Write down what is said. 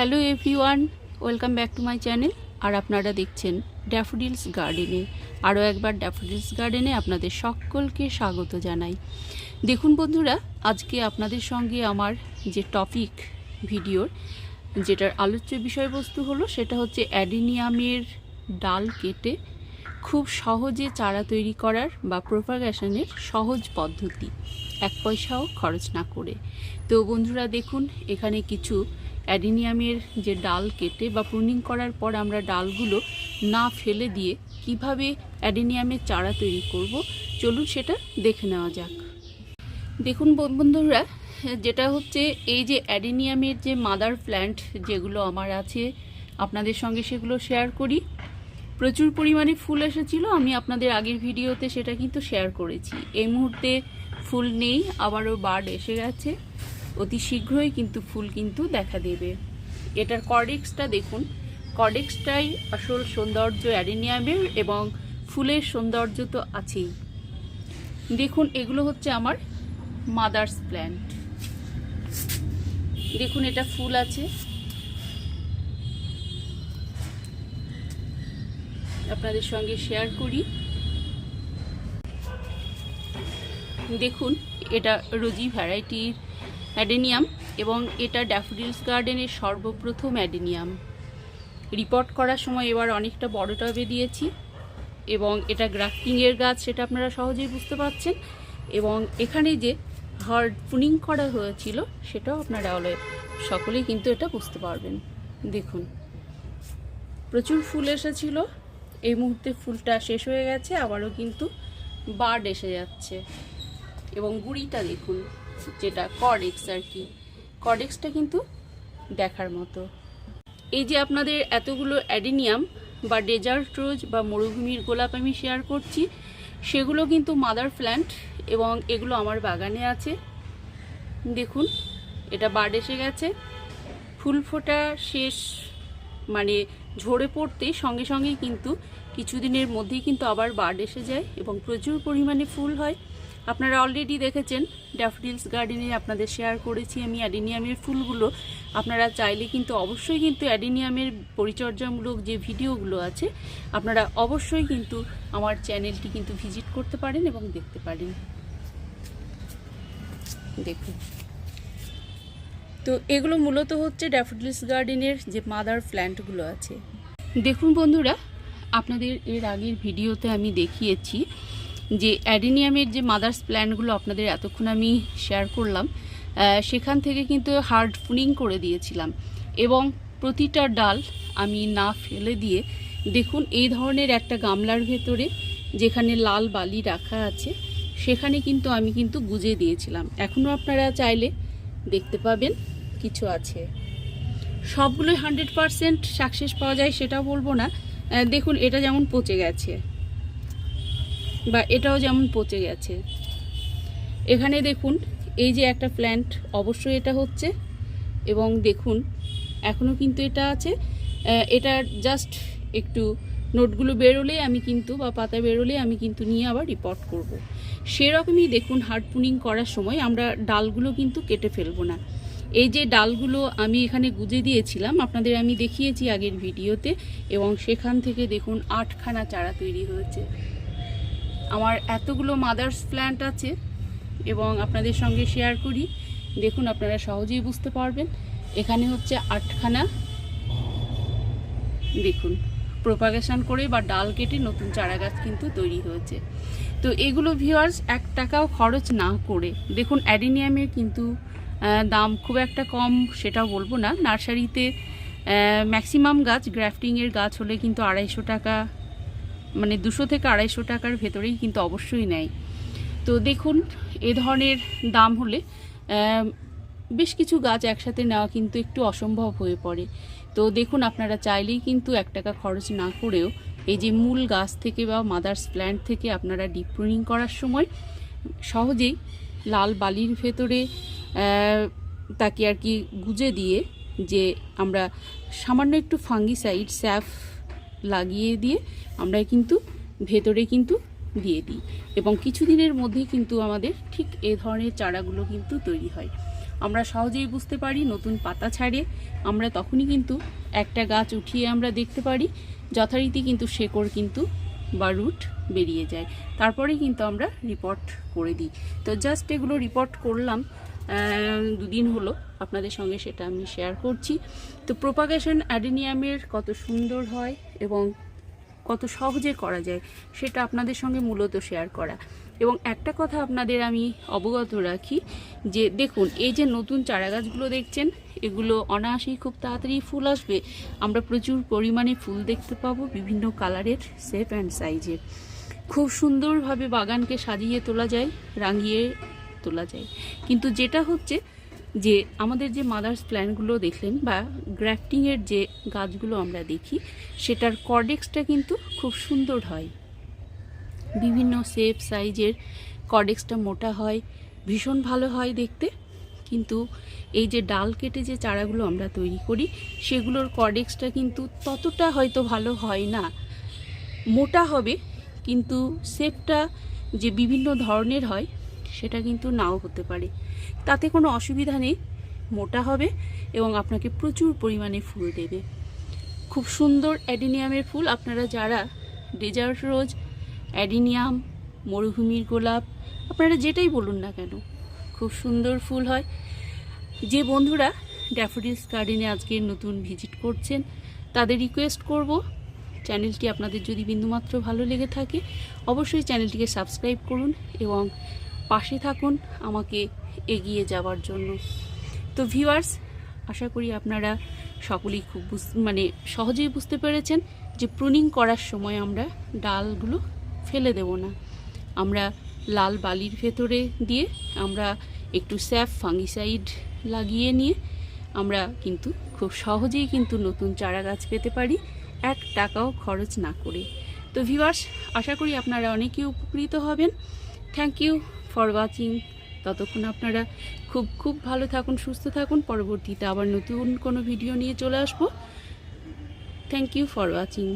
Hello everyone, welcome back to my channel. আর আপনারা দেখছেন daffodils গার্ডেনে। আরও একবার ড্যাফোডিলস গার্ডেনে আপনাদের সকলকে স্বাগত জানাই। দেখুন বন্ধুরা, আজকে আপনাদের সঙ্গে আমার যে টপিক ভিডিওর, যেটার আলোচ্য বিষয়বস্তু হলো, সেটা হচ্ছে অ্যাডিনিয়ামের ডাল কেটে খুব সহজে চারা তৈরি করার বা প্রোপাগেশনের সহজ পদ্ধতি। এক পয়সাও খরচ না করে। তো বন্ধুরা, দেখুন, এখানে কিছু অ্যাডিনিয়ামের যে ডাল কেটে বা প্রুনিং করার পর আমরা ডালগুলো না ফেলে দিয়ে কীভাবে অ্যাডিনিয়ামের চারা তৈরি করব, চলুন সেটা দেখে নেওয়া যাক। দেখুন বন্ধুরা, যেটা হচ্ছে এই যে অ্যাডিনিয়ামের যে মাদার প্ল্যান্ট যেগুলো আমার আছে, আপনাদের সঙ্গে সেগুলো শেয়ার করি। প্রচুর পরিমাণে ফুল এসেছিল, আমি আপনাদের আগের ভিডিওতে সেটা কিন্তু শেয়ার করেছি। এই মুহূর্তে ফুল নেই, আবারও বার্ড এসে গেছে। অতি শীঘ্রই কিন্তু ফুল কিন্তু দেখা দেবে। এটার কর্ডেক্সটা দেখুন। কর্ডেক্সটাই আসল সৌন্দর্য অ্যাডিনিয়ামের এবং ফুলের সৌন্দর্য তো আছেই। দেখুন, এগুলো হচ্ছে আমার মাদার্স প্ল্যান্ট দেখুন, এটা ফুল আছে। আপনাদের সঙ্গে শেয়ার করি। দেখুন, এটা রোজি ভ্যারাইটির অ্যাডেনিয়াম এবং এটা ড্যাফোডিলস গার্ডেনের সর্বপ্রথম অ্যাডেনিয়াম। রিপোর্ট করার সময় এবার অনেকটা বড় টবে দিয়েছি এবং এটা গ্রাফটিংয়ের গাছ, সেটা আপনারা সহজেই বুঝতে পারছেন। এবং এখানে যে হার্ড পুনিং করা হয়েছিল, সেটাও আপনারা সকলেই কিন্তু এটা বুঝতে পারবেন। দেখুন, প্রচুর ফুল এসেছিল। এই মুহূর্তে ফুলটা শেষ হয়ে গেছে, আবারও কিন্তু বার্ড এসে যাচ্ছে। এবং গুড়িটা দেখুন যেটা কর্ডেক্স আর কি। কর্ডেক্সটা কিন্তু দেখার মতো। এই যে আপনাদের এতগুলো অ্যাডিনিয়াম বা ডেজার্ট রোজ বা মরুভূমির গোলাপ আমি শেয়ার করছি, সেগুলো কিন্তু মাদার প্ল্যান্ট এবং এগুলো আমার বাগানে আছে। দেখুন, এটা বার্ড এসে গেছে। ফুল ফোটা শেষ মানে ঝরে পড়তে সঙ্গে সঙ্গেই কিন্তু কিছুদিনের মধ্যেই কিন্তু আবার বার্ড এসে যায় এবং প্রচুর পরিমাণে ফুল হয়। আপনারা অলরেডি দেখেছেন ড্যাফডিলস গার্ডেনে আপনাদের শেয়ার করেছি আমি অ্যাডিনিয়ামের ফুলগুলো। আপনারা চাইলে কিন্তু অবশ্যই কিন্তু অ্যাডিনিয়ামের পরিচর্যামূলক যে ভিডিওগুলো আছে, আপনারা অবশ্যই কিন্তু আমার চ্যানেলটি কিন্তু ভিজিট করতে পারেন এবং দেখতে পারেন। দেখুন। তো এগুলো মূলত হচ্ছে ড্যাফোডিলস গার্ডেনের যে মাদার প্ল্যান্টগুলো আছে। দেখুন বন্ধুরা, আপনাদের এর আগের ভিডিওতে আমি দেখিয়েছি যে অ্যাডিনিয়ামের যে মাদার্স প্ল্যান্টগুলো আপনাদের এতক্ষণ আমি শেয়ার করলাম সেখান থেকে কিন্তু হার্ড ফুনিং করে দিয়েছিলাম এবং প্রতিটা ডাল আমি না ফেলে দিয়ে দেখুন এই ধরনের একটা গামলার ভেতরে যেখানে লাল বালি রাখা আছে, সেখানে কিন্তু আমি কিন্তু গুজে দিয়েছিলাম। এখনও আপনারা চাইলে দেখতে পাবেন কিছু আছে। সবগুলোই হান্ড্রেড পারসেন্ট সাকসেস পাওয়া যায় সেটা বলব না। দেখুন, এটা যেমন পচে গেছে। বা এটাও যেমন পচে গেছে। এখানে দেখুন, এই যে একটা প্ল্যান্ট অবশ্যই এটা হচ্ছে এবং দেখুন এখনও কিন্তু এটা আছে। এটা জাস্ট একটু নোটগুলো বেরোলে আমি কিন্তু বা পাতা বেরোলে আমি কিন্তু নিয়ে আবার রিপোর্ট করব। সেরকমই দেখুন হার্ড পুনিং করার সময় আমরা ডালগুলো কিন্তু কেটে ফেলব না। এই যে ডালগুলো আমি এখানে গুজে দিয়েছিলাম, আপনাদের আমি দেখিয়েছি আগের ভিডিওতে এবং সেখান থেকে দেখুন আটখানা চারা তৈরি হয়েছে। আমার এতগুলো মাদার্স প্ল্যান্ট আছে এবং আপনাদের সঙ্গে শেয়ার করি। দেখুন, আপনারা সহজেই বুঝতে পারবেন। এখানে হচ্ছে আটখানা। দেখুন প্রোপাগেশন করে বা ডাল কেটে নতুন চারা গাছ কিন্তু তৈরি হয়েছে। তো এগুলো ভিউয়ার্স এক টাকাও খরচ না করে। দেখুন, অ্যাডিনিয়ামের কিন্তু দাম খুব একটা কম, সেটাও বলব না। নার্সারিতে ম্যাক্সিমাম গাছ গ্রাফটিংয়ের গাছ হলে কিন্তু আড়াইশো টাকা মানে দুশো থেকে আড়াইশো টাকার ভেতরেই কিন্তু অবশ্যই নেয়। তো দেখুন, এ ধরনের দাম হলে বেশ কিছু গাছ একসাথে নেওয়া কিন্তু একটু অসম্ভব হয়ে পড়ে। তো দেখুন, আপনারা চাইলেই কিন্তু এক টাকা খরচ না করেও এই যে মূল গাছ থেকে বা মাদার্স প্ল্যান্ট থেকে আপনারা ডিপ প্রুনিং করার সময় সহজেই লাল বালির ভেতরে তাকে আর কি গুজে দিয়ে যে আমরা সামান্য একটু ফাঙ্গিসাইড স্যাফ লাগিয়ে দিয়ে আমরা কিন্তু ভেতরে কিন্তু দিয়ে দিই। এবং কিছুদিনের মধ্যে কিন্তু আমাদের ঠিক এ ধরনের চারাগুলো কিন্তু তৈরি হয়। আমরা সহজেই বুঝতে পারি নতুন পাতা ছাড়ে। আমরা তখনই কিন্তু একটা গাছ উঠিয়ে আমরা দেখতে পারি, যথারীতি কিন্তু শেকড় কিন্তু বা রুট বেরিয়ে যায়। তারপরে কিন্তু আমরা রিপোর্ট করে দিই। তো জাস্ট এগুলো রিপোর্ট করলাম দুদিন হলো আপনাদের সঙ্গে সেটা আমি শেয়ার করছি। তো প্রোপাগেশন অ্যাডেনিয়ামের কত সুন্দর হয় এবং কত সহজে করা যায় সেটা আপনাদের সঙ্গে মূলত শেয়ার করা। এবং একটা কথা আপনাদের আমি অবগত রাখি যে দেখুন, এই যে নতুন চারা গাছগুলো দেখছেন, এগুলো অনায়াসেই খুব তাড়াতাড়ি ফুল আসবে। আমরা প্রচুর পরিমাণে ফুল দেখতে পাবো বিভিন্ন কালারের শেপ অ্যান্ড সাইজের খুব সুন্দরভাবে বাগানকে সাজিয়ে তোলা যায়, রাঙিয়ে তোলা যায়। কিন্তু যেটা হচ্ছে যে আমাদের যে মাদার্স প্ল্যানগুলো দেখলেন বা গ্রাফটিংয়ের যে গাছগুলো আমরা দেখি, সেটার কর্ডেক্সটা কিন্তু খুব সুন্দর হয়। বিভিন্ন শেপ সাইজের কর্ডেক্সটা মোটা হয়, ভীষণ ভালো হয় দেখতে। কিন্তু এই যে ডাল কেটে যে চারাগুলো আমরা তৈরি করি, সেগুলোর কর্ডেক্সটা কিন্তু ততটা হয়তো ভালো হয় না। মোটা হবে, কিন্তু শেপটা যে বিভিন্ন ধরনের হয় সেটা কিন্তু নাও হতে পারে। তাতে কোনো অসুবিধা নেই, মোটা হবে এবং আপনাকে প্রচুর পরিমাণে ফুল দেবে। খুব সুন্দর অ্যাডিনিয়ামের ফুল। আপনারা যারা ডেজার্ট রোজ, অ্যাডিনিয়াম, মরুভূমির গোলাপ, আপনারা যেটাই বলুন না কেন, খুব সুন্দর ফুল হয়। যে বন্ধুরা ড্যাফোডিলস গার্ডেনে আজকে নতুন ভিজিট করছেন, তাদের রিকোয়েস্ট করব, চ্যানেলটি আপনাদের যদি বিন্দুমাত্র ভালো লেগে থাকে, অবশ্যই চ্যানেলটিকে সাবস্ক্রাইব করুন এবং পাশে থাকুন, আমাকে এগিয়ে যাওয়ার জন্য। তো ভিউয়ার্স আশা করি আপনারা সকলেই খুব মানে সহজেই বুঝতে পেরেছেন যে প্রুনিং করার সময় আমরা ডালগুলো ফেলে দেব না। আমরা লাল বালির ভেতরে দিয়ে আমরা একটু স্যাফ ফাঙ্গিসাইড লাগিয়ে নিয়ে আমরা কিন্তু খুব সহজেই কিন্তু নতুন চারা গাছ পেতে পারি, এক টাকাও খরচ না করে। তো ভিউয়ার্স আশা করি আপনারা অনেকেই উপকৃত হবেন। থ্যাংক ইউ ফর ওয়াচিং ততক্ষণ আপনারা খুব খুব ভালো থাকুন, সুস্থ থাকুন। পরবর্তীতে আবার নতুন কোনো ভিডিও নিয়ে চলে আসব। Thank you for watching